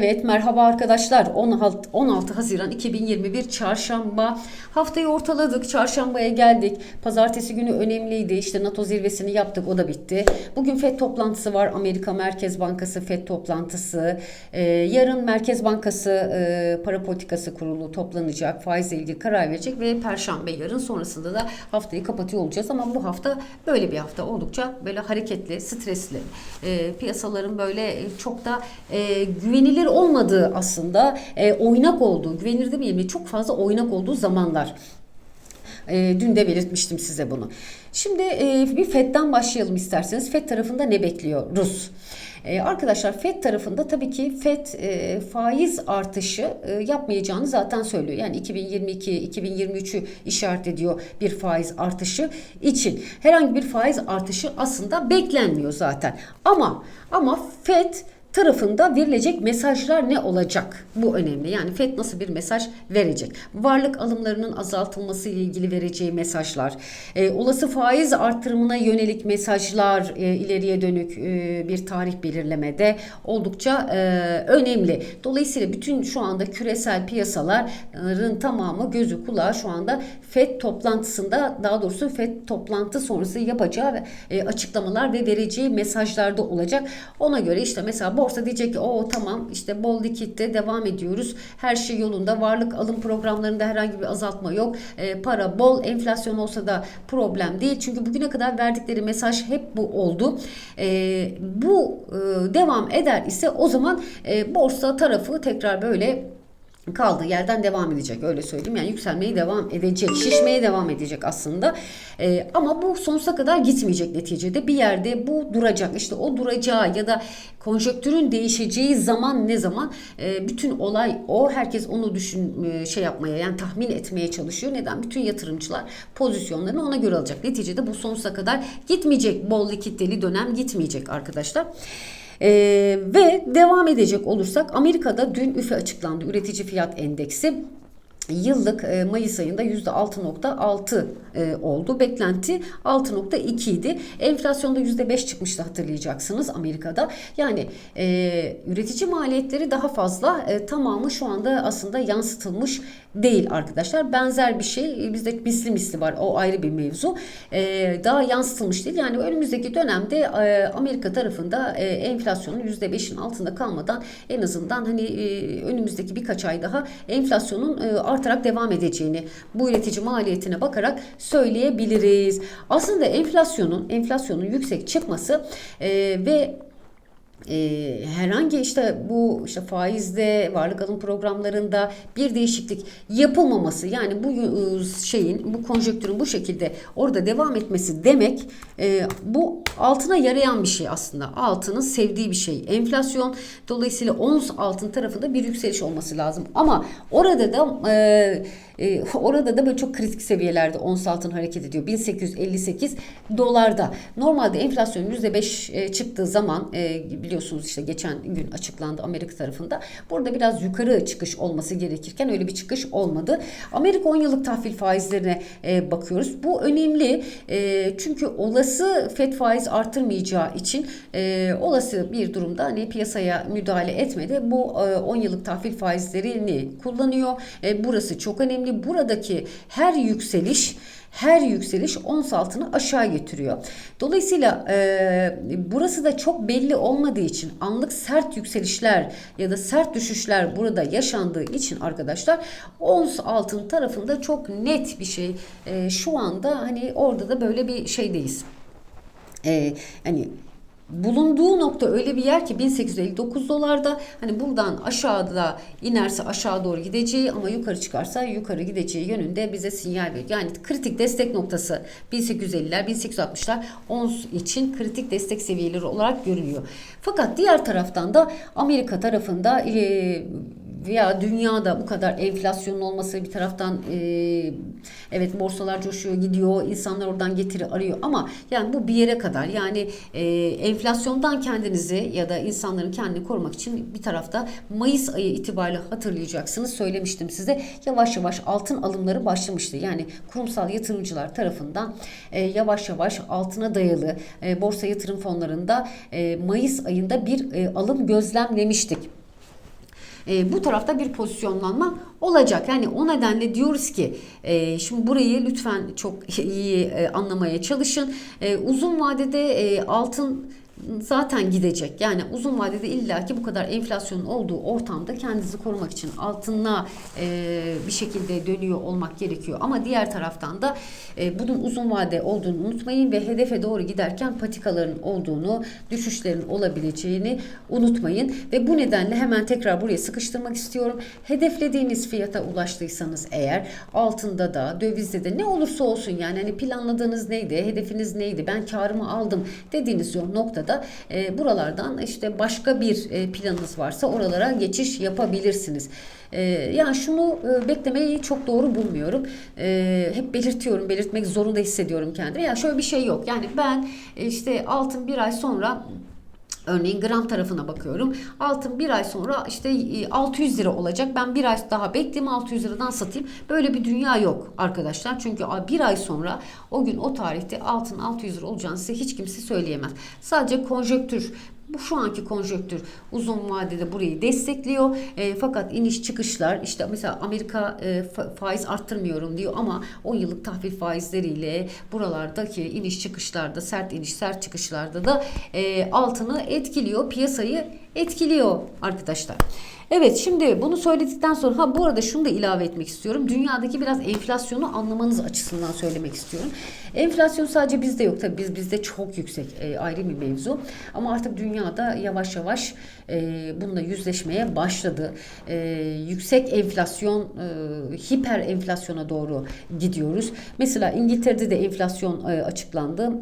Evet merhaba arkadaşlar. 16, 16 Haziran 2021 Çarşamba. Haftayı ortaladık çarşambaya geldik. Pazartesi günü önemliydi. İşte NATO zirvesini yaptık o da bitti. Bugün FED toplantısı var. Amerika Merkez Bankası FED toplantısı. Ee, yarın Merkez Bankası e, para politikası kurulu toplanacak. Faizle ilgili karar verecek ve perşembe yarın sonrasında da haftayı kapatıyor olacağız. Ama bu hafta böyle bir hafta oldukça böyle hareketli stresli. Ee, piyasaların böyle çok da e, güvenilir olmadığı aslında e, oynak olduğu, güvenilir demeyeyim de çok fazla oynak olduğu zamanlar. E, dün de belirtmiştim size bunu. Şimdi e, bir FED'den başlayalım isterseniz. FED tarafında ne bekliyoruz? Ee, arkadaşlar FED tarafında tabii ki FED e, faiz artışı e, yapmayacağını zaten söylüyor. Yani 2022-2023'ü işaret ediyor bir faiz artışı için. Herhangi bir faiz artışı aslında beklenmiyor zaten. Ama ama FED tarafında verilecek mesajlar ne olacak? Bu önemli. Yani FED nasıl bir mesaj verecek? Varlık alımlarının azaltılması ile ilgili vereceği mesajlar, e, olası faiz artırımına yönelik mesajlar e, ileriye dönük e, bir tarih belirlemede oldukça e, önemli. Dolayısıyla bütün şu anda küresel piyasaların tamamı gözü kulağı şu anda FED toplantısında daha doğrusu FED toplantı sonrası yapacağı e, açıklamalar ve vereceği mesajlarda olacak. Ona göre işte mesela borsa diyecek ki o tamam işte bol likitte devam ediyoruz. Her şey yolunda. Varlık alım programlarında herhangi bir azaltma yok. E, para bol. Enflasyon olsa da problem değil. Çünkü bugüne kadar verdikleri mesaj hep bu oldu. E, bu e, devam eder ise o zaman e, borsa tarafı tekrar böyle kaldığı yerden devam edecek öyle söyleyeyim. Yani yükselmeye devam edecek şişmeye devam edecek aslında. Ee, ama bu sonsuza kadar gitmeyecek neticede. Bir yerde bu duracak işte o duracağı ya da konjöktürün değişeceği zaman ne zaman Ee, bütün olay o herkes onu düşün e, şey yapmaya yani tahmin etmeye çalışıyor. Neden? Bütün yatırımcılar pozisyonlarını ona göre alacak. Neticede bu sonsuza kadar gitmeyecek. Bol likideli dönem gitmeyecek arkadaşlar. Ee, ve devam edecek olursak Amerika'da dün üfe açıklandı. Üretici fiyat endeksi yıllık e, Mayıs ayında %6.6 e, oldu. Beklenti 6.2 idi. Enflasyonda %5 çıkmıştı hatırlayacaksınız Amerika'da. Yani e, üretici maliyetleri daha fazla e, tamamı şu anda aslında yansıtılmış değil arkadaşlar. Benzer bir şey bizde misli misli var. O ayrı bir mevzu. E, daha yansıtılmış değil. Yani önümüzdeki dönemde e, Amerika tarafında e, enflasyonun %5'in altında kalmadan en azından hani e, önümüzdeki birkaç ay daha enflasyonun e, artarak devam edeceğini bu üretici maliyetine bakarak söyleyebiliriz. Aslında enflasyonun enflasyonun yüksek çıkması e, ve e, herhangi işte bu işte faizde varlık alım programlarında bir değişiklik yapılmaması yani bu e, şeyin bu konjöktürün bu şekilde orada devam etmesi demek e, bu altına yarayan bir şey aslında. Altının sevdiği bir şey. Enflasyon dolayısıyla ons altın tarafında bir yükseliş olması lazım. Ama orada da e, orada da böyle çok kritik seviyelerde ons altın hareket ediyor. 1858 dolarda. Normalde enflasyon %5 e, çıktığı zaman e, biliyorsunuz işte geçen gün açıklandı Amerika tarafında. Burada biraz yukarı çıkış olması gerekirken öyle bir çıkış olmadı. Amerika 10 yıllık tahvil faizlerine e, bakıyoruz. Bu önemli e, çünkü olası FED faiz artırmayacağı için e, olası bir durumda hani piyasaya müdahale etmedi. Bu e, 10 yıllık tahvil faizlerini kullanıyor. E, burası çok önemli. Buradaki her yükseliş her yükseliş ons altını aşağı getiriyor. Dolayısıyla e, burası da çok belli olmadığı için anlık sert yükselişler ya da sert düşüşler burada yaşandığı için arkadaşlar ons altın tarafında çok net bir şey. E, şu anda hani orada da böyle bir şeydeyiz. E, hani bulunduğu nokta öyle bir yer ki 1859 dolarda hani buradan aşağıda inerse aşağı doğru gideceği ama yukarı çıkarsa yukarı gideceği yönünde bize sinyal veriyor. Yani kritik destek noktası 1850'ler 1860'lar ons için kritik destek seviyeleri olarak görülüyor. Fakat diğer taraftan da Amerika tarafında e, veya dünyada bu kadar enflasyonun olması bir taraftan e, evet borsalar coşuyor gidiyor insanlar oradan getiri arıyor. Ama yani bu bir yere kadar yani e, enflasyondan kendinizi ya da insanların kendini korumak için bir tarafta Mayıs ayı itibariyle hatırlayacaksınız söylemiştim size. Yavaş yavaş altın alımları başlamıştı. Yani kurumsal yatırımcılar tarafından e, yavaş yavaş altına dayalı e, borsa yatırım fonlarında e, Mayıs ayında bir e, alım gözlemlemiştik. E, bu tarafta bir pozisyonlanma olacak. Yani o nedenle diyoruz ki e, şimdi burayı lütfen çok iyi e, anlamaya çalışın. E, uzun vadede e, altın zaten gidecek. Yani uzun vadede illaki bu kadar enflasyonun olduğu ortamda kendinizi korumak için altına e, bir şekilde dönüyor olmak gerekiyor. Ama diğer taraftan da e, bunun uzun vade olduğunu unutmayın ve hedefe doğru giderken patikaların olduğunu, düşüşlerin olabileceğini unutmayın. Ve bu nedenle hemen tekrar buraya sıkıştırmak istiyorum. Hedeflediğiniz fiyata ulaştıysanız eğer altında da dövizde de ne olursa olsun yani hani planladığınız neydi, hedefiniz neydi, ben karımı aldım dediğiniz noktada da e, buralardan işte başka bir e, planınız varsa oralara geçiş yapabilirsiniz. E, yani şunu e, beklemeyi çok doğru bulmuyorum. E, hep belirtiyorum, belirtmek zorunda hissediyorum kendimi. Ya şöyle bir şey yok. Yani ben e, işte altın bir ay sonra Örneğin gram tarafına bakıyorum. Altın bir ay sonra işte 600 lira olacak. Ben bir ay daha bekleyeyim 600 liradan satayım. Böyle bir dünya yok arkadaşlar. Çünkü bir ay sonra o gün o tarihte altın 600 lira olacağını size hiç kimse söyleyemez. Sadece konjöktür bu şu anki konjöktür uzun vadede burayı destekliyor. E, fakat iniş çıkışlar işte mesela Amerika e, faiz arttırmıyorum diyor ama 10 yıllık tahvil faizleriyle buralardaki iniş çıkışlarda sert iniş sert çıkışlarda da e, altını etkiliyor. Piyasayı etkiliyor arkadaşlar. Evet şimdi bunu söyledikten sonra ha bu arada şunu da ilave etmek istiyorum. Dünyadaki biraz enflasyonu anlamanız açısından söylemek istiyorum. Enflasyon sadece bizde yok tabii biz bizde çok yüksek e, ayrı bir mevzu. Ama artık dünyada yavaş yavaş e, bununla yüzleşmeye başladı. E, yüksek enflasyon e, hiper enflasyona doğru gidiyoruz. Mesela İngiltere'de de enflasyon e, açıklandı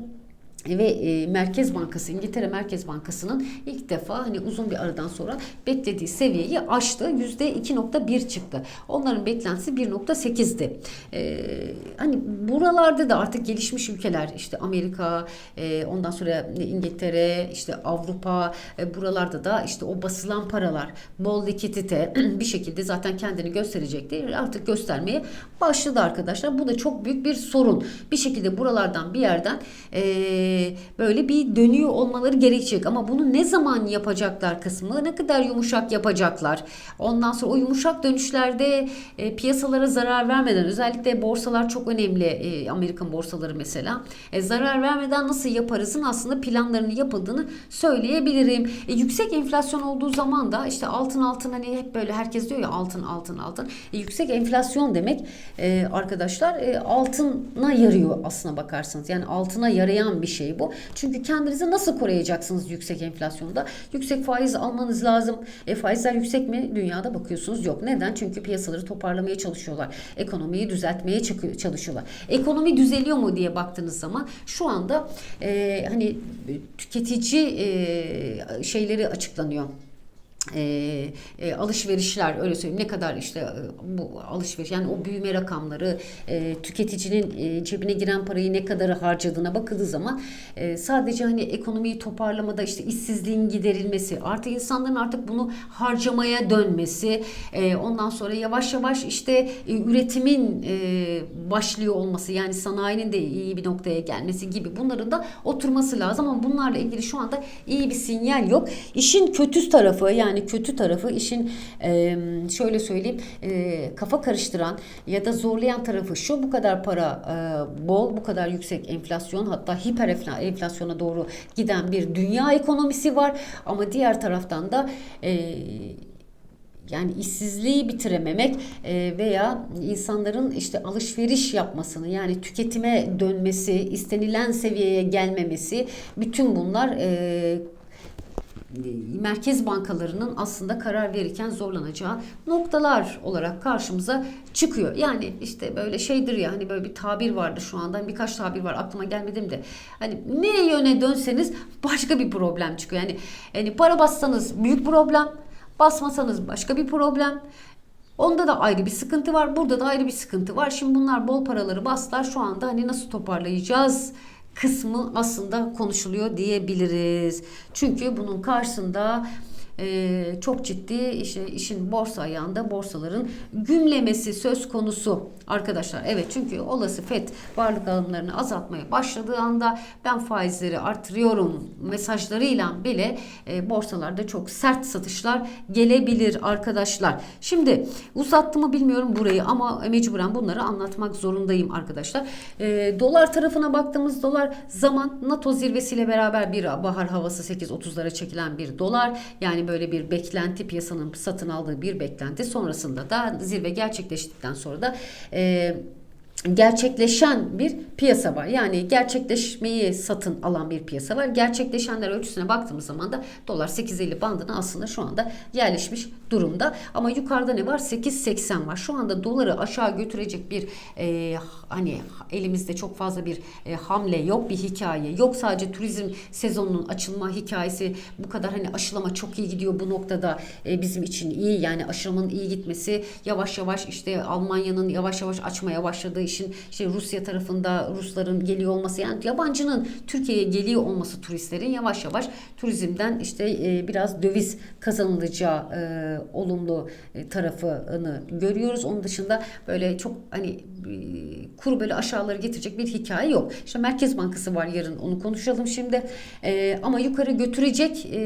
ve e, Merkez Bankası İngiltere Merkez Bankası'nın ilk defa hani uzun bir aradan sonra beklediği seviyeyi aştı. Yüzde 2.1 çıktı. Onların beklentisi 1.8'di. E, hani buralarda da artık gelişmiş ülkeler işte Amerika, e, ondan sonra İngiltere, işte Avrupa e, buralarda da işte o basılan paralar bol likidite bir şekilde zaten kendini gösterecektir. Artık göstermeye başladı arkadaşlar. Bu da çok büyük bir sorun. Bir şekilde buralardan bir yerden eee böyle bir dönüyor olmaları gerekecek. Ama bunu ne zaman yapacaklar kısmı, ne kadar yumuşak yapacaklar. Ondan sonra o yumuşak dönüşlerde e, piyasalara zarar vermeden özellikle borsalar çok önemli. E, Amerikan borsaları mesela. E, zarar vermeden nasıl yaparızın aslında planlarını yapıldığını söyleyebilirim. E, yüksek enflasyon olduğu zaman da işte altın altın hani hep böyle herkes diyor ya altın altın altın. E, yüksek enflasyon demek e, arkadaşlar e, altına yarıyor aslına bakarsanız. Yani altına yarayan bir şey bu. Çünkü kendinizi nasıl koruyacaksınız yüksek enflasyonda? Yüksek faiz almanız lazım. E, faizler yüksek mi? Dünyada bakıyorsunuz yok. Neden? Çünkü piyasaları toparlamaya çalışıyorlar. Ekonomiyi düzeltmeye çalışıyorlar. Ekonomi düzeliyor mu diye baktığınız zaman şu anda e, hani tüketici e, şeyleri açıklanıyor e, e, alışverişler öyle söyleyeyim ne kadar işte e, bu alışveriş yani o büyüme rakamları e, tüketicinin e, cebine giren parayı ne kadar harcadığına bakıldığı zaman e, sadece hani ekonomiyi toparlamada işte işsizliğin giderilmesi artık insanların artık bunu harcamaya dönmesi e, ondan sonra yavaş yavaş işte e, üretimin e, başlıyor olması yani sanayinin de iyi bir noktaya gelmesi gibi bunların da oturması lazım ama bunlarla ilgili şu anda iyi bir sinyal yok. İşin kötü tarafı yani yani kötü tarafı işin e, şöyle söyleyeyim e, kafa karıştıran ya da zorlayan tarafı şu bu kadar para e, bol bu kadar yüksek enflasyon hatta hiper enflasyona doğru giden bir dünya ekonomisi var. Ama diğer taraftan da e, yani işsizliği bitirememek veya insanların işte alışveriş yapmasını yani tüketime dönmesi, istenilen seviyeye gelmemesi bütün bunlar merkez bankalarının aslında karar verirken zorlanacağı noktalar olarak karşımıza çıkıyor. Yani işte böyle şeydir ya hani böyle bir tabir vardı şu anda hani birkaç tabir var aklıma gelmedim de hani ne yöne dönseniz başka bir problem çıkıyor. Yani yani para bassanız büyük problem, basmasanız başka bir problem. Onda da ayrı bir sıkıntı var. Burada da ayrı bir sıkıntı var. Şimdi bunlar bol paraları bastılar. Şu anda hani nasıl toparlayacağız? Kısmı aslında konuşuluyor diyebiliriz. Çünkü bunun karşısında e, çok ciddi işte işin borsa ayağında borsaların gümlemesi söz konusu arkadaşlar. Evet çünkü olası FED varlık alımlarını azaltmaya başladığı anda ben faizleri artırıyorum mesajlarıyla bile e, borsalarda çok sert satışlar gelebilir arkadaşlar. Şimdi uzattı mı bilmiyorum burayı ama mecburen bunları anlatmak zorundayım arkadaşlar. E, dolar tarafına baktığımız dolar zaman NATO zirvesiyle beraber bir bahar havası 8.30'lara çekilen bir dolar. Yani böyle bir beklenti piyasanın satın aldığı bir beklenti sonrasında da zirve gerçekleştikten sonra da e, gerçekleşen bir piyasa var. Yani gerçekleşmeyi satın alan bir piyasa var. Gerçekleşenler ölçüsüne baktığımız zaman da dolar 8.50 bandına aslında şu anda yerleşmiş durumda. Ama yukarıda ne var? 8.80 var. Şu anda doları aşağı götürecek bir e, hani elimizde çok fazla bir e, hamle yok, bir hikaye yok. Sadece turizm sezonunun açılma hikayesi bu kadar hani aşılama çok iyi gidiyor bu noktada e, bizim için iyi. Yani aşılamanın iyi gitmesi yavaş yavaş işte Almanya'nın yavaş yavaş açmaya başladığı işin işte Rusya tarafında Rusların geliyor olması yani yabancının Türkiye'ye geliyor olması turistlerin yavaş yavaş turizmden işte e, biraz döviz kazanılacağı e, olumlu e, tarafını görüyoruz. Onun dışında böyle çok hani kuru böyle aşağıları getirecek bir hikaye yok. İşte Merkez Bankası var yarın onu konuşalım şimdi. Ama yukarı götürecek e,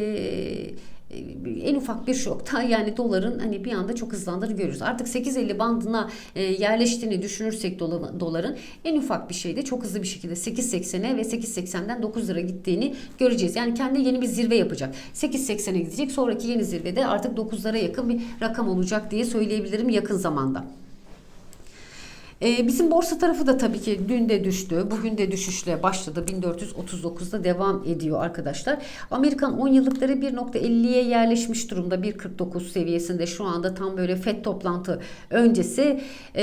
en ufak bir şokta yani doların hani bir anda çok hızlandığını görüyoruz. Artık 8.50 bandına e, yerleştiğini düşünürsek doların en ufak bir şeyde çok hızlı bir şekilde 8.80'e ve 8.80'den 9 lira gittiğini göreceğiz. Yani kendi yeni bir zirve yapacak. 8.80'e gidecek. Sonraki yeni zirvede artık 9'lara yakın bir rakam olacak diye söyleyebilirim yakın zamanda. Ee, bizim borsa tarafı da tabii ki dün de düştü. Bugün de düşüşle başladı. 1439'da devam ediyor arkadaşlar. Amerikan 10 yıllıkları 1.50'ye yerleşmiş durumda. 1.49 seviyesinde şu anda tam böyle FED toplantı öncesi. Ee,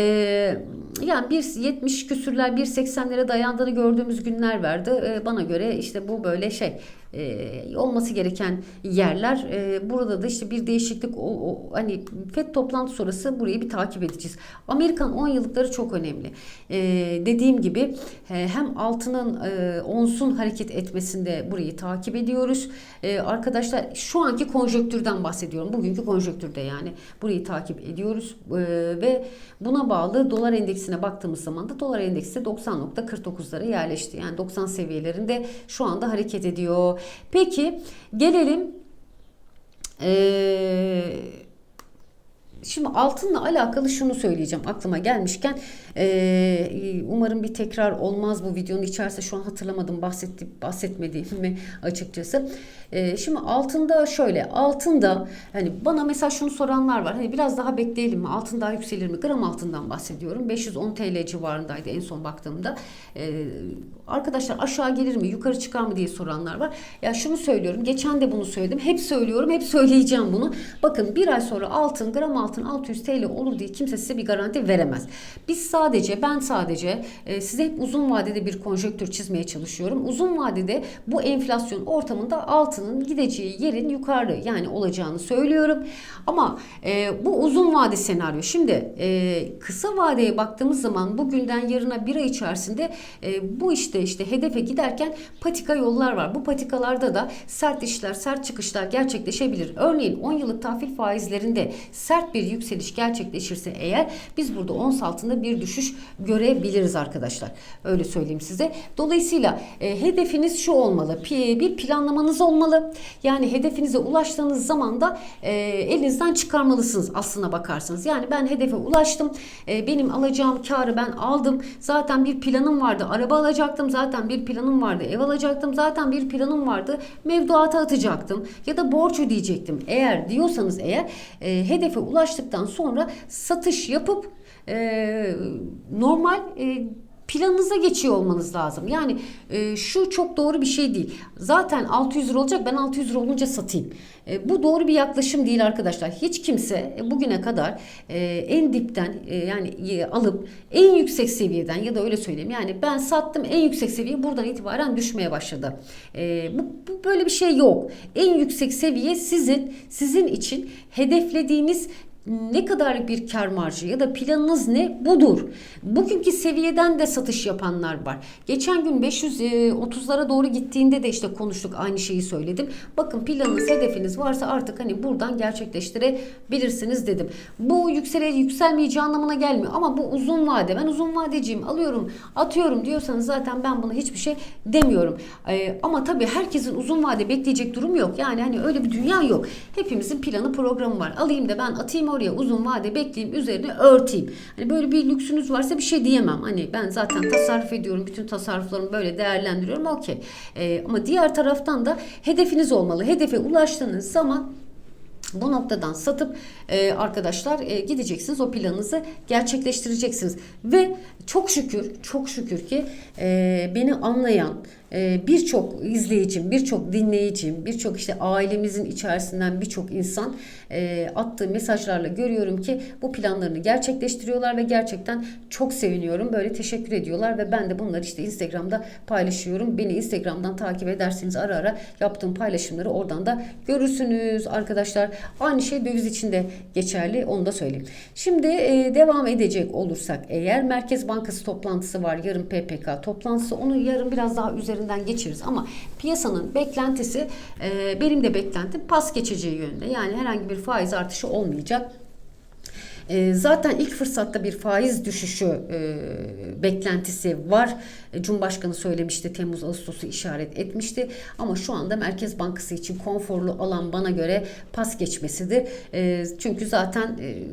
yani 1.70 küsürler 1.80'lere dayandığını gördüğümüz günler verdi. Ee, bana göre işte bu böyle şey e, olması gereken yerler. E, burada da işte bir değişiklik o, o, hani FED toplantı sonrası burayı bir takip edeceğiz. Amerikan 10 yıllıkları çok önemli. E, dediğim gibi e, hem altının e, onsun hareket etmesinde burayı takip ediyoruz. E, arkadaşlar şu anki konjöktürden bahsediyorum. Bugünkü konjöktürde yani burayı takip ediyoruz e, ve buna bağlı dolar endeksine baktığımız zaman da dolar endeksi 90.49'lara yerleşti. Yani 90 seviyelerinde şu anda hareket ediyor. Peki gelelim ee, şimdi altınla alakalı şunu söyleyeceğim aklıma gelmişken ee, umarım bir tekrar olmaz bu videonun içerisinde şu an hatırlamadım bahsetti, bahsetmediğimi açıkçası. Ee, şimdi altında şöyle altında hani bana mesela şunu soranlar var. Hani biraz daha bekleyelim mi? Altın daha yükselir mi? Gram altından bahsediyorum. 510 TL civarındaydı en son baktığımda. Ee, arkadaşlar aşağı gelir mi? Yukarı çıkar mı diye soranlar var. Ya şunu söylüyorum. Geçen de bunu söyledim. Hep söylüyorum. Hep söyleyeceğim bunu. Bakın bir ay sonra altın gram altın 600 TL olur diye kimse size bir garanti veremez. Biz sadece ben sadece e, size hep uzun vadede bir konjöktür çizmeye çalışıyorum. Uzun vadede bu enflasyon ortamında altın altının gideceği yerin yukarı yani olacağını söylüyorum. Ama e, bu uzun vade senaryo. Şimdi e, kısa vadeye baktığımız zaman bugünden yarına bir ay içerisinde e, bu işte işte hedefe giderken patika yollar var. Bu patikalarda da sert işler, sert çıkışlar gerçekleşebilir. Örneğin 10 yıllık tahvil faizlerinde sert bir yükseliş gerçekleşirse eğer biz burada ons altında bir düşüş görebiliriz arkadaşlar. Öyle söyleyeyim size. Dolayısıyla e, hedefiniz şu olmalı. Bir planlamanız olmalı. Yani hedefinize ulaştığınız zaman da e, elinizden çıkarmalısınız aslına bakarsanız. Yani ben hedefe ulaştım. E, benim alacağım karı ben aldım. Zaten bir planım vardı. Araba alacaktım. Zaten bir planım vardı. Ev alacaktım. Zaten bir planım vardı. Mevduata atacaktım. Ya da borç ödeyecektim. Eğer diyorsanız eğer e, hedefe ulaştıktan sonra satış yapıp e, normal e, planınıza geçiyor olmanız lazım. Yani e, şu çok doğru bir şey değil. Zaten 600 lira olacak ben 600 lira olunca satayım. E, bu doğru bir yaklaşım değil arkadaşlar. Hiç kimse e, bugüne kadar e, en dipten e, yani e, alıp en yüksek seviyeden ya da öyle söyleyeyim yani ben sattım en yüksek seviye buradan itibaren düşmeye başladı. E, bu, bu böyle bir şey yok. En yüksek seviye sizin sizin için hedeflediğiniz ne kadar bir kar marjı ya da planınız ne budur. Bugünkü seviyeden de satış yapanlar var. Geçen gün 530'lara doğru gittiğinde de işte konuştuk aynı şeyi söyledim. Bakın planınız hedefiniz varsa artık hani buradan gerçekleştirebilirsiniz dedim. Bu yüksele yükselmeyeceği anlamına gelmiyor ama bu uzun vade. Ben uzun vadeciyim alıyorum atıyorum diyorsanız zaten ben buna hiçbir şey demiyorum. Ee, ama tabii herkesin uzun vade bekleyecek durum yok. Yani hani öyle bir dünya yok. Hepimizin planı programı var. Alayım da ben atayım oraya uzun vade bekleyeyim üzerine örteyim. Hani böyle bir lüksünüz varsa bir şey diyemem. Hani ben zaten tasarruf ediyorum. Bütün tasarruflarımı böyle değerlendiriyorum. Okey. Ee, ama diğer taraftan da hedefiniz olmalı. Hedefe ulaştığınız zaman bu noktadan satıp e, arkadaşlar e, gideceksiniz o planınızı gerçekleştireceksiniz ve çok şükür çok şükür ki e, beni anlayan e, birçok izleyicim, birçok dinleyicim, birçok işte ailemizin içerisinden birçok insan e, attığı mesajlarla görüyorum ki bu planlarını gerçekleştiriyorlar ve gerçekten çok seviniyorum. Böyle teşekkür ediyorlar ve ben de bunları işte Instagram'da paylaşıyorum. Beni Instagram'dan takip ederseniz ara ara yaptığım paylaşımları oradan da görürsünüz arkadaşlar. Aynı şey döviz için de geçerli onu da söyleyeyim. Şimdi e, devam edecek olursak eğer Merkez Bankası toplantısı var yarın PPK toplantısı onu yarın biraz daha üzerinden geçeriz ama piyasanın beklentisi e, benim de beklentim pas geçeceği yönde. Yani herhangi bir faiz artışı olmayacak. E, zaten ilk fırsatta bir faiz düşüşü e, beklentisi var. E, Cumhurbaşkanı söylemişti Temmuz Ağustos'u işaret etmişti. Ama şu anda Merkez Bankası için konforlu alan bana göre pas geçmesidir. E, çünkü zaten e,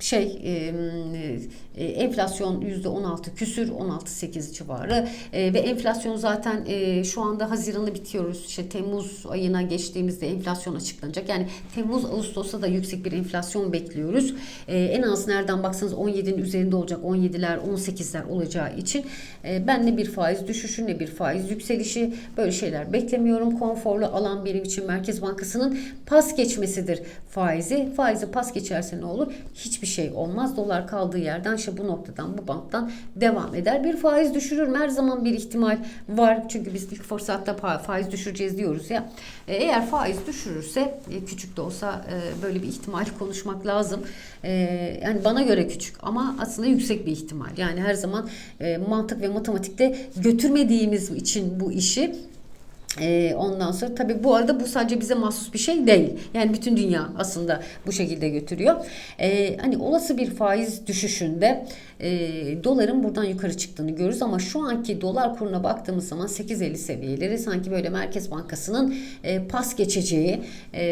şey e, e, enflasyon yüzde 16 küsür 16-8 civarı. E, ve enflasyon zaten e, şu anda Haziran'ı bitiyoruz. İşte Temmuz ayına geçtiğimizde enflasyon açıklanacak. Yani Temmuz Ağustos'ta da yüksek bir enflasyon bekliyoruz. E, en az nereden baksanız 17'nin üzerinde olacak. 17'ler 18'ler olacağı için e, ben ne bir faiz düşüşü ne bir faiz yükselişi böyle şeyler beklemiyorum. Konforlu alan benim için Merkez Bankası'nın pas geçmesidir faizi. Faizi pas geçerse ne olur? Hiçbir şey olmaz. Dolar kaldığı yerden işte bu noktadan bu banktan devam eder. Bir faiz düşürür? Her zaman bir ihtimal var. Çünkü biz ilk fırsatta faiz düşüreceğiz diyoruz ya. E, Eğer faiz düşürürse e, küçük de olsa e, böyle bir ihtimal konuşmak lazım. Yani bana göre küçük ama aslında yüksek bir ihtimal. Yani her zaman mantık ve matematikte götürmediğimiz için bu işi ee, ondan sonra tabii bu arada bu sadece bize mahsus bir şey değil. Yani bütün dünya aslında bu şekilde götürüyor. Ee, hani olası bir faiz düşüşünde e, doların buradan yukarı çıktığını görürüz ama şu anki dolar kuruna baktığımız zaman 8.50 seviyeleri sanki böyle Merkez Bankası'nın e, pas geçeceği e,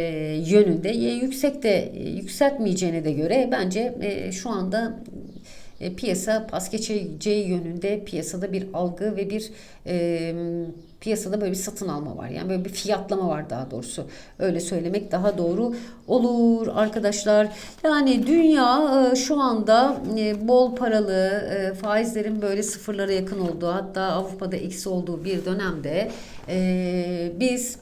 yönünde e, yüksek de e, yükseltmeyeceğine de göre bence e, şu anda e, piyasa pas geçeceği yönünde piyasada bir algı ve bir e, piyasada böyle bir satın alma var. Yani böyle bir fiyatlama var daha doğrusu. Öyle söylemek daha doğru olur arkadaşlar. Yani dünya e, şu anda e, bol paralı e, faizlerin böyle sıfırlara yakın olduğu hatta Avrupa'da eksi olduğu bir dönemde e, biz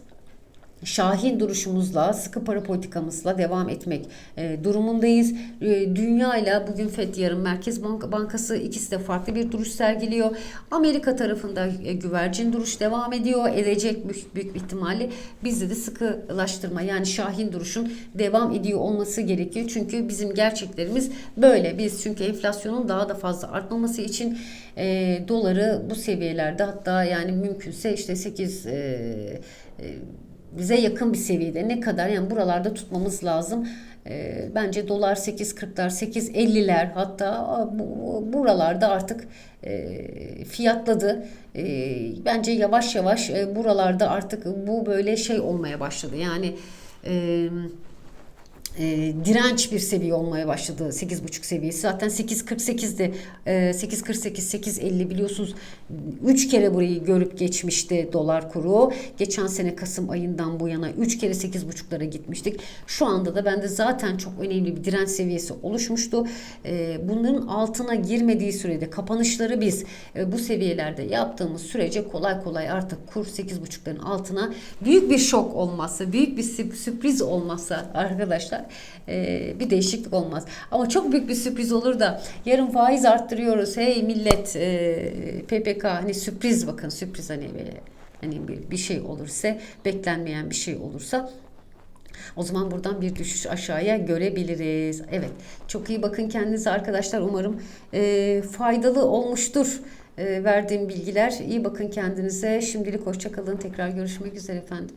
şahin duruşumuzla, sıkı para politikamızla devam etmek e, durumundayız. E, dünya ile bugün FED yarın Merkez Bank Bankası ikisi de farklı bir duruş sergiliyor. Amerika tarafında e, güvercin duruş devam ediyor. Edecek büyük, büyük bir ihtimalle bizde de sıkılaştırma yani şahin duruşun devam ediyor olması gerekiyor. Çünkü bizim gerçeklerimiz böyle. Biz çünkü enflasyonun daha da fazla artmaması için e, doları bu seviyelerde hatta yani mümkünse işte 8 e, e, bize yakın bir seviyede ne kadar yani buralarda tutmamız lazım. E, bence dolar 8.40'lar 8.50'ler hatta bu, buralarda artık e, fiyatladı. E, bence yavaş yavaş e, buralarda artık bu böyle şey olmaya başladı. Yani e, e, direnç bir seviye olmaya başladı 8.5 seviyesi. Zaten 8.48'di. E, 8.48, 8.50 biliyorsunuz 3 kere burayı görüp geçmişti dolar kuru. Geçen sene Kasım ayından bu yana 3 kere 8.5'lara gitmiştik. Şu anda da bende zaten çok önemli bir direnç seviyesi oluşmuştu. E, bunların altına girmediği sürede kapanışları biz e, bu seviyelerde yaptığımız sürece kolay kolay artık kur 8.5'ların altına büyük bir şok olmazsa, büyük bir sürpriz olmazsa arkadaşlar e, bir değişiklik olmaz. Ama çok büyük bir sürpriz olur da yarın faiz arttırıyoruz. Hey millet e, PPK hani sürpriz bakın sürpriz hani böyle hani bir, bir şey olursa beklenmeyen bir şey olursa O zaman buradan bir düşüş aşağıya görebiliriz. Evet. Çok iyi bakın kendinize arkadaşlar. Umarım e, faydalı olmuştur e, verdiğim bilgiler. İyi bakın kendinize. Şimdilik hoşçakalın. Tekrar görüşmek üzere efendim.